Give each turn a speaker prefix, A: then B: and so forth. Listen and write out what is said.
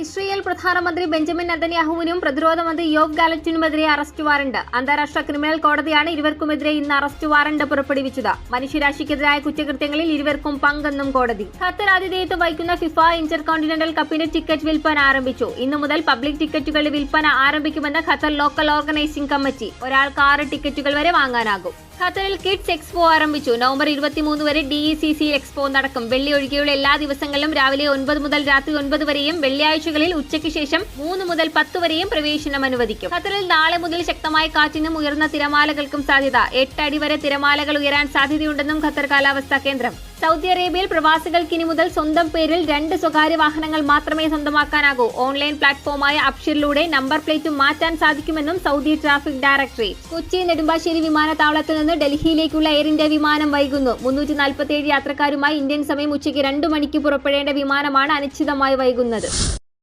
A: Israel പ്രധാനമന്ത്രി Benjamin നെതന്യാഹുവിനും പ്രതിരോധ മന്ത്രി യോഗ് ഗാലറ്റിനുമെതിരെ അറസ്റ്റ് വാറണ്ട്. അന്താരാഷ്ട്ര ക്രിമിനൽ കോടതിയാണ് ഇരുവർക്കുമെതിരെ ഇന്ന് അറസ്റ്റ് വാറണ്ട് പുറപ്പെടുവിച്ചത്. മനുഷ്യരാശിക്കെതിരായ കുറ്റകൃത്യങ്ങളിൽ ഇരുവർക്കും പങ്കെന്നും കോടതി. ഖത്തർ ആതിഥേയത്വം വഹിക്കുന്ന ഫിഫ ഇന്റർ കോണ്ടിനെന്റൽ കപ്പിന്റെ ടിക്കറ്റ് വിൽപ്പന ആരംഭിച്ചു. ഇന്നു മുതൽ പബ്ലിക് ടിക്കറ്റുകളുടെ വിൽപ്പന ആരംഭിക്കുമെന്ന് ഖത്തർ ലോക്കൽ ഓർഗനൈസിംഗ് കമ്മിറ്റി. ഒരാൾക്ക് ആറ് ടിക്കറ്റുകൾ വരെ വാങ്ങാനാകും. ഖത്തറിൽ കിഡ്സ് എക്സ്പോ ആരംഭിച്ചു. നവംബർ ഇരുപത്തിമൂന്ന് വരെ D E C C expo നടക്കും. വെള്ളി ഒഴികെയുള്ള എല്ലാ ദിവസങ്ങളിലും രാവിലെ ഒൻപത് മുതൽ രാത്രി ഒൻപത് വരെയും വെള്ളിയാഴ്ചകളിൽ ഉച്ചയ്ക്ക് ശേഷം മൂന്ന് മുതൽ പത്ത് വരെയും പ്രവേശനം അനുവദിക്കും. ഖത്തറിൽ നാളെ മുതൽ ശക്തമായ കാറ്റിനും ഉയർന്ന തിരമാലകൾക്കും സാധ്യത. എട്ട് അടി വരെ തിരമാലകൾ ഉയരാൻ സാധ്യതയുണ്ടെന്നും ഖത്തർ കാലാവസ്ഥാ കേന്ദ്രം. സൗദി അറേബ്യയിൽ പ്രവാസികൾക്ക് ഇനി മുതൽ സ്വന്തം പേരിൽ രണ്ട് സ്വകാര്യ വാഹനങ്ങൾ മാത്രമേ സ്വന്തമാക്കാനാകൂ. ഓൺലൈൻ പ്ലാറ്റ്ഫോമായ അപ്ഷിറിലൂടെ നമ്പർ പ്ലേറ്റും മാറ്റാൻ സാധിക്കുമെന്നും Saudi traffic directory. Kochi Nedumbassery വിമാനത്താവളത്തിൽ നിന്ന് ഡൽഹിയിലേക്കുള്ള എയർ ഇന്ത്യ വിമാനം വൈകുന്നു. മുന്നൂറ്റി നാൽപ്പത്തിയേഴ് യാത്രക്കാരുമായി ഇന്ത്യൻ സമയം ഉച്ചയ്ക്ക് രണ്ടു മണിക്ക് പുറപ്പെടേണ്ട വിമാനമാണ് അനിശ്ചിതമായി വൈകുന്നത്.